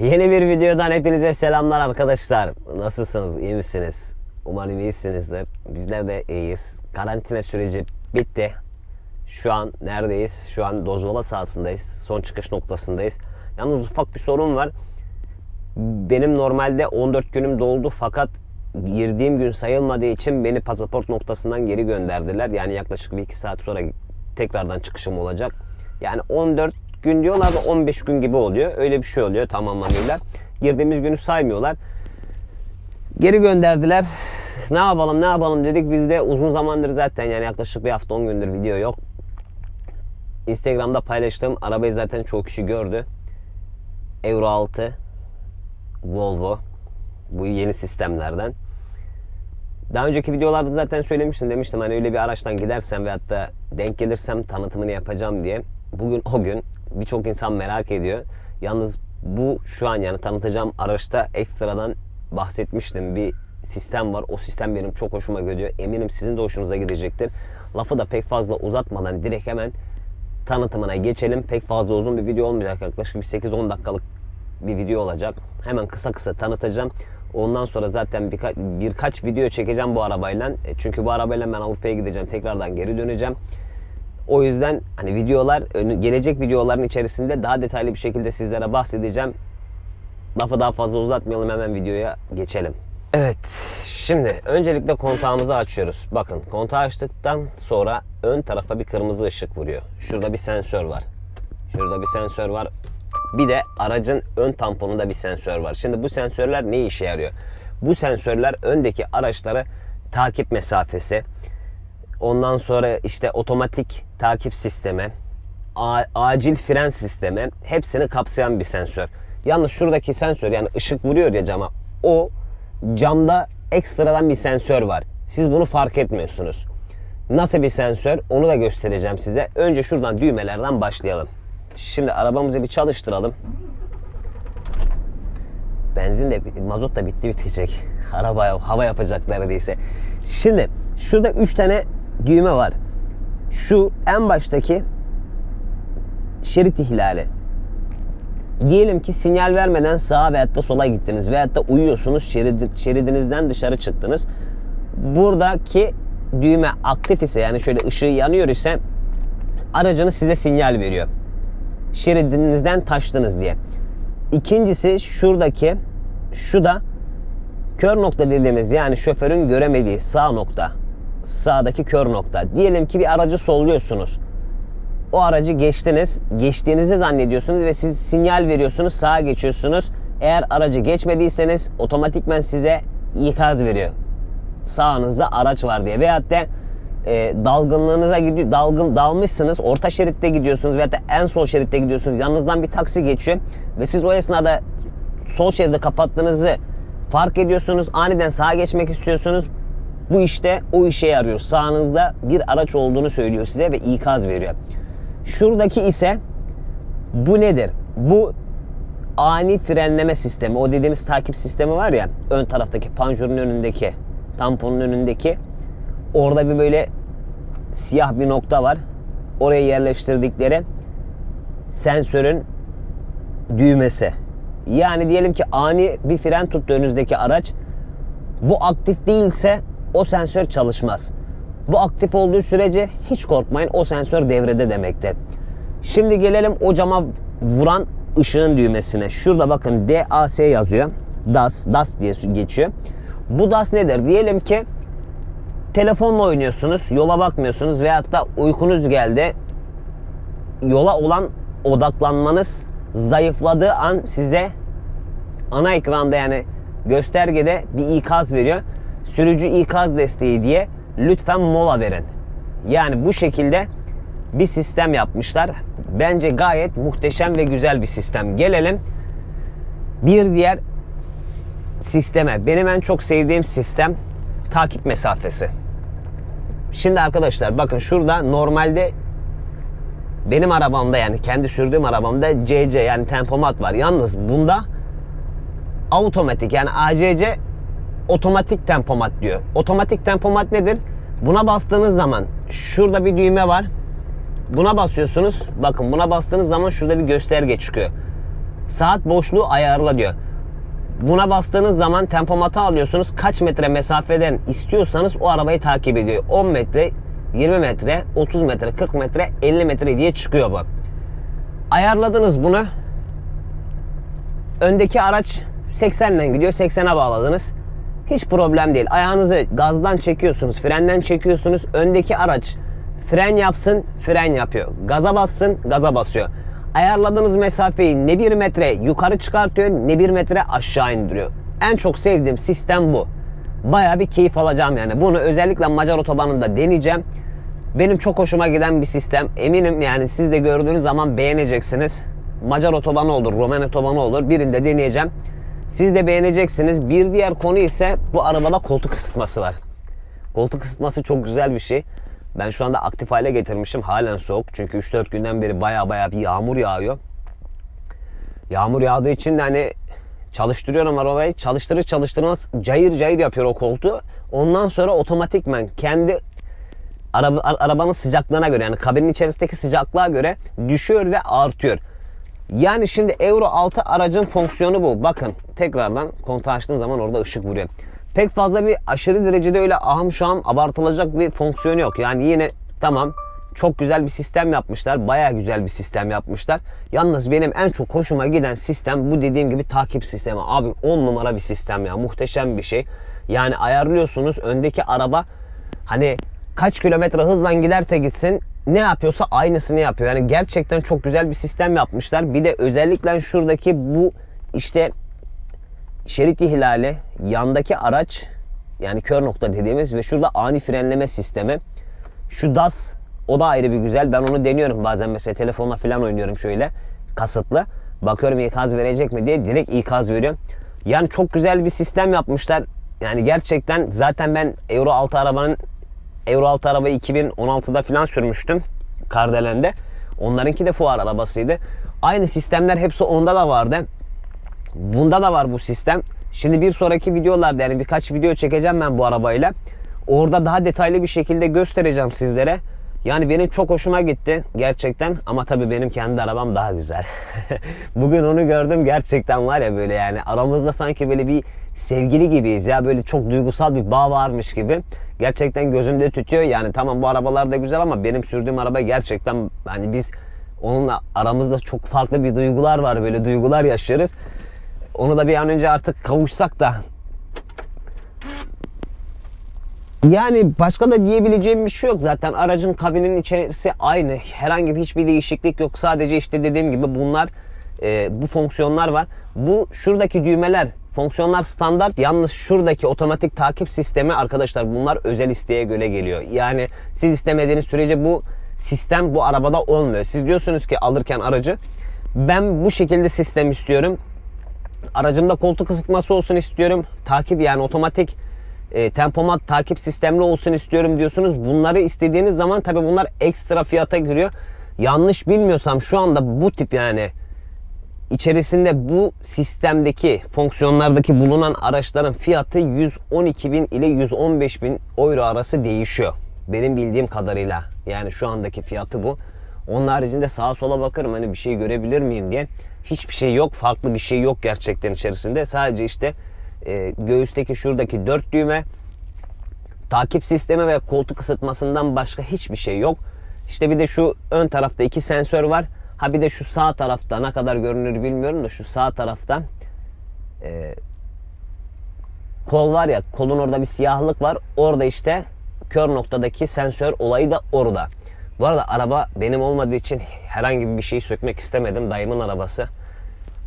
Yeni bir videodan hepinize selamlar arkadaşlar. Nasılsınız? İyi misiniz? Umarım iyisinizdir. Bizler de iyiyiz. Karantina süreci bitti. Şu an neredeyiz? Şu an Dozvala sahasındayız. Son çıkış noktasındayız. Yalnız ufak bir sorun var. Benim normalde 14 günüm doldu fakat girdiğim gün sayılmadığı için beni pasaport noktasından geri gönderdiler. Yani yaklaşık bir iki saat sonra tekrardan çıkışım olacak. Yani 14 gün diyorlar da 15 gün gibi oluyor. Öyle bir şey oluyor tam anlamıyla. Girdiğimiz günü saymıyorlar. Geri gönderdiler. Ne yapalım ne yapalım dedik. Biz de uzun zamandır zaten yani yaklaşık bir hafta 10 gündür video yok. Instagram'da paylaştığım arabayı zaten çok kişi gördü. Euro 6 Volvo. Bu yeni sistemlerden. Daha önceki videolarda zaten söylemiştim demiştim hani öyle bir araçtan gidersem ve hatta denk gelirsem tanıtımını yapacağım diye. Bugün o gün birçok insan merak ediyor. Yalnız bu şu an yani tanıtacağım araçta ekstradan bahsetmiştim. Bir sistem var. O sistem benim çok hoşuma gidiyor. Eminim sizin de hoşunuza gidecektir. Lafı da pek fazla uzatmadan direkt hemen tanıtımına geçelim. Pek fazla uzun bir video olmayacak. Yaklaşık bir 8-10 dakikalık bir video olacak. Hemen kısa kısa tanıtacağım. Ondan sonra zaten birka- birkaç video çekeceğim bu arabayla. E, Çünkü bu arabayla ben Avrupa'ya gideceğim. Tekrardan geri döneceğim. O yüzden hani videolar, gelecek videoların içerisinde daha detaylı bir şekilde sizlere bahsedeceğim. Lafı daha fazla uzatmayalım hemen videoya geçelim. Evet şimdi öncelikle kontağımızı açıyoruz. Bakın kontağı açtıktan sonra ön tarafa bir kırmızı ışık vuruyor. Şurada bir sensör var. Şurada bir sensör var. Bir de aracın ön tamponunda bir sensör var. Şimdi bu sensörler ne işe yarıyor? Bu sensörler öndeki araçları takip mesafesi, ondan sonra işte otomatik takip sistemi, acil fren sistemi hepsini kapsayan bir sensör. Yalnız şuradaki sensör yani ışık vuruyor ya cama o camda ekstradan bir sensör var. Siz bunu fark etmiyorsunuz. Nasıl bir sensör onu da göstereceğim size. Önce şuradan düğmelerden başlayalım. Şimdi arabamızı bir çalıştıralım. Benzin de mazot da bitti bitecek. Arabaya hava yapacakları değilse. Şimdi şurada 3 tane düğme var. Şu en baştaki şerit ihlali. Diyelim ki sinyal vermeden sağa veyahut da sola gittiniz veyahut da uyuyorsunuz şerid, şeridinizden dışarı çıktınız. Buradaki düğme aktif ise yani şöyle ışığı yanıyor ise aracınız size sinyal veriyor. Şeridinizden taştınız diye. İkincisi şuradaki şu da kör nokta dediğimiz yani şoförün göremediği sağ nokta. Sağdaki kör nokta. Diyelim ki bir aracı solluyorsunuz. O aracı geçtiniz. Geçtiğinizi zannediyorsunuz ve siz sinyal veriyorsunuz. Sağa geçiyorsunuz. Eğer aracı geçmediyseniz otomatikmen size ikaz veriyor. Sağınızda araç var diye. Veyahut da e, dalgınlığınıza gidiyor, dalgın dalmışsınız, orta şeritte gidiyorsunuz veyahut da en sol şeritte gidiyorsunuz. Yanınızdan bir taksi geçiyor ve siz o esnada sol şeridi kapattığınızı fark ediyorsunuz. Aniden sağa geçmek istiyorsunuz. Bu işte o işe yarıyor. Sağınızda bir araç olduğunu söylüyor size ve ikaz veriyor. Şuradaki ise bu nedir? Bu ani frenleme sistemi. O dediğimiz takip sistemi var ya ön taraftaki panjurun önündeki tamponun önündeki orada bir böyle siyah bir nokta var. Oraya yerleştirdikleri sensörün düğmesi. Yani diyelim ki ani bir fren tuttu önünüzdeki araç. Bu aktif değilse o sensör çalışmaz. Bu aktif olduğu sürece hiç korkmayın o sensör devrede demektir. Şimdi gelelim o cama vuran ışığın düğmesine. Şurada bakın DAS yazıyor. DAS, DAS diye geçiyor. Bu DAS nedir? Diyelim ki telefonla oynuyorsunuz, yola bakmıyorsunuz veyahut da uykunuz geldi. Yola olan odaklanmanız zayıfladığı an size ana ekranda yani göstergede bir ikaz veriyor. Sürücü ikaz desteği diye lütfen mola verin. Yani bu şekilde bir sistem yapmışlar. Bence gayet muhteşem ve güzel bir sistem. Gelelim bir diğer sisteme. Benim en çok sevdiğim sistem takip mesafesi. Şimdi arkadaşlar bakın şurada normalde benim arabamda yani kendi sürdüğüm arabamda CC yani tempomat var. Yalnız bunda otomatik yani ACC otomatik tempomat diyor. Otomatik tempomat nedir? Buna bastığınız zaman şurada bir düğme var. Buna basıyorsunuz. Bakın buna bastığınız zaman şurada bir gösterge çıkıyor. Saat boşluğu ayarla diyor. Buna bastığınız zaman tempomatı alıyorsunuz. Kaç metre mesafeden istiyorsanız o arabayı takip ediyor. 10 metre, 20 metre, 30 metre, 40 metre, 50 metre diye çıkıyor bu. Ayarladınız bunu. Öndeki araç 80 ile gidiyor. 80'e bağladınız. Hiç problem değil. Ayağınızı gazdan çekiyorsunuz, frenden çekiyorsunuz. Öndeki araç fren yapsın, fren yapıyor. Gaza bassın, gaza basıyor. Ayarladığınız mesafeyi ne bir metre yukarı çıkartıyor ne bir metre aşağı indiriyor. En çok sevdiğim sistem bu. Baya bir keyif alacağım yani. Bunu özellikle Macar otobanında deneyeceğim. Benim çok hoşuma giden bir sistem. Eminim yani siz de gördüğünüz zaman beğeneceksiniz. Macar otobanı olur, Roman otobanı olur. Birinde deneyeceğim. Siz de beğeneceksiniz. Bir diğer konu ise bu arabada koltuk ısıtması var. Koltuk ısıtması çok güzel bir şey. Ben şu anda aktif hale getirmişim. Halen soğuk. Çünkü 3-4 günden beri baya baya bir yağmur yağıyor. Yağmur yağdığı için de hani çalıştırıyorum arabayı. Çalıştırır çalıştırmaz cayır cayır yapıyor o koltuğu. Ondan sonra otomatikmen kendi araba, arabanın sıcaklığına göre yani kabinin içerisindeki sıcaklığa göre düşüyor ve artıyor. Yani şimdi Euro 6 aracın fonksiyonu bu. Bakın tekrardan kontağı açtığım zaman orada ışık vuruyor. Pek fazla bir aşırı derecede öyle ahım şahım abartılacak bir fonksiyonu yok. Yani yine tamam çok güzel bir sistem yapmışlar. Baya güzel bir sistem yapmışlar. Yalnız benim en çok hoşuma giden sistem bu dediğim gibi takip sistemi. Abi 10 numara bir sistem ya. Muhteşem bir şey. Yani ayarlıyorsunuz öndeki araba hani kaç kilometre hızla giderse gitsin ne yapıyorsa aynısını yapıyor. Yani gerçekten çok güzel bir sistem yapmışlar. Bir de özellikle şuradaki bu işte şerit ihlali, yandaki araç yani kör nokta dediğimiz ve şurada ani frenleme sistemi. Şu DAS o da ayrı bir güzel. Ben onu deniyorum bazen mesela telefonla falan oynuyorum şöyle kasıtlı. Bakıyorum ikaz verecek mi diye direkt ikaz veriyor. Yani çok güzel bir sistem yapmışlar. Yani gerçekten zaten ben Euro 6 arabanın Euro 6 arabayı 2016'da falan sürmüştüm. Kardelen'de. Onlarınki de fuar arabasıydı. Aynı sistemler hepsi onda da vardı. Bunda da var bu sistem. Şimdi bir sonraki videolarda yani birkaç video çekeceğim ben bu arabayla. Orada daha detaylı bir şekilde göstereceğim sizlere. Yani benim çok hoşuma gitti gerçekten ama tabii benim kendi arabam daha güzel. Bugün onu gördüm gerçekten var ya böyle yani aramızda sanki böyle bir sevgili gibiyiz ya böyle çok duygusal bir bağ varmış gibi. Gerçekten gözümde tütüyor yani tamam bu arabalar da güzel ama benim sürdüğüm araba gerçekten hani biz onunla aramızda çok farklı bir duygular var böyle duygular yaşıyoruz. Onu da bir an önce artık kavuşsak da yani başka da diyebileceğim bir şey yok. Zaten aracın kabinin içerisi aynı. Herhangi bir hiçbir değişiklik yok. Sadece işte dediğim gibi bunlar e, bu fonksiyonlar var. Bu şuradaki düğmeler fonksiyonlar standart. Yalnız şuradaki otomatik takip sistemi arkadaşlar bunlar özel isteğe göre geliyor. Yani siz istemediğiniz sürece bu sistem bu arabada olmuyor. Siz diyorsunuz ki alırken aracı ben bu şekilde sistem istiyorum. Aracımda koltuk ısıtması olsun istiyorum. Takip yani otomatik e, tempomat takip sistemli olsun istiyorum diyorsunuz. Bunları istediğiniz zaman tabi bunlar ekstra fiyata giriyor. Yanlış bilmiyorsam şu anda bu tip yani içerisinde bu sistemdeki fonksiyonlardaki bulunan araçların fiyatı 112 bin ile 115 bin euro arası değişiyor. Benim bildiğim kadarıyla yani şu andaki fiyatı bu. Onun haricinde sağa sola bakarım hani bir şey görebilir miyim diye. Hiçbir şey yok. Farklı bir şey yok gerçekten içerisinde. Sadece işte e, göğüsteki şuradaki dört düğme takip sistemi ve koltuk ısıtmasından başka hiçbir şey yok. İşte bir de şu ön tarafta iki sensör var. Ha bir de şu sağ tarafta ne kadar görünür bilmiyorum da şu sağ tarafta e, kol var ya kolun orada bir siyahlık var. Orada işte kör noktadaki sensör olayı da orada. Bu arada araba benim olmadığı için herhangi bir şey sökmek istemedim. Dayımın arabası.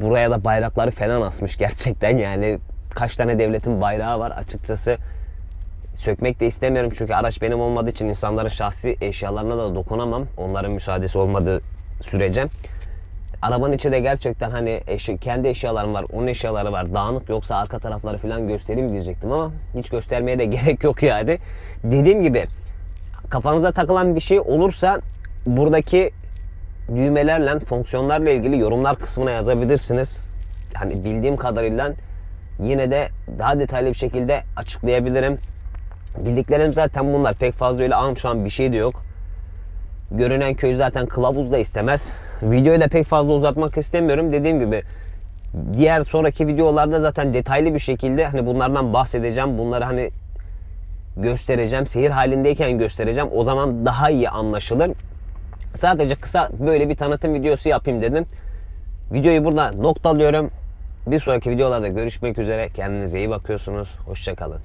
Buraya da bayrakları falan asmış gerçekten yani kaç tane devletin bayrağı var açıkçası sökmek de istemiyorum çünkü araç benim olmadığı için insanların şahsi eşyalarına da dokunamam. Onların müsaadesi olmadığı sürece. Arabanın içi de gerçekten hani eşi, kendi eşyalarım var, onun eşyaları var. Dağınık yoksa arka tarafları falan göstereyim diyecektim ama hiç göstermeye de gerek yok yani. Dediğim gibi kafanıza takılan bir şey olursa buradaki düğmelerle, fonksiyonlarla ilgili yorumlar kısmına yazabilirsiniz. Hani bildiğim kadarıyla yine de daha detaylı bir şekilde açıklayabilirim. Bildiklerim zaten bunlar. Pek fazla öyle am şu an bir şey de yok. Görünen köy zaten kılavuz da istemez. videoyu da pek fazla uzatmak istemiyorum. Dediğim gibi diğer sonraki videolarda zaten detaylı bir şekilde hani bunlardan bahsedeceğim. Bunları hani göstereceğim. Seyir halindeyken göstereceğim. O zaman daha iyi anlaşılır. Sadece kısa böyle bir tanıtım videosu yapayım dedim. Videoyu burada noktalıyorum. Bir sonraki videolarda görüşmek üzere. Kendinize iyi bakıyorsunuz. Hoşçakalın.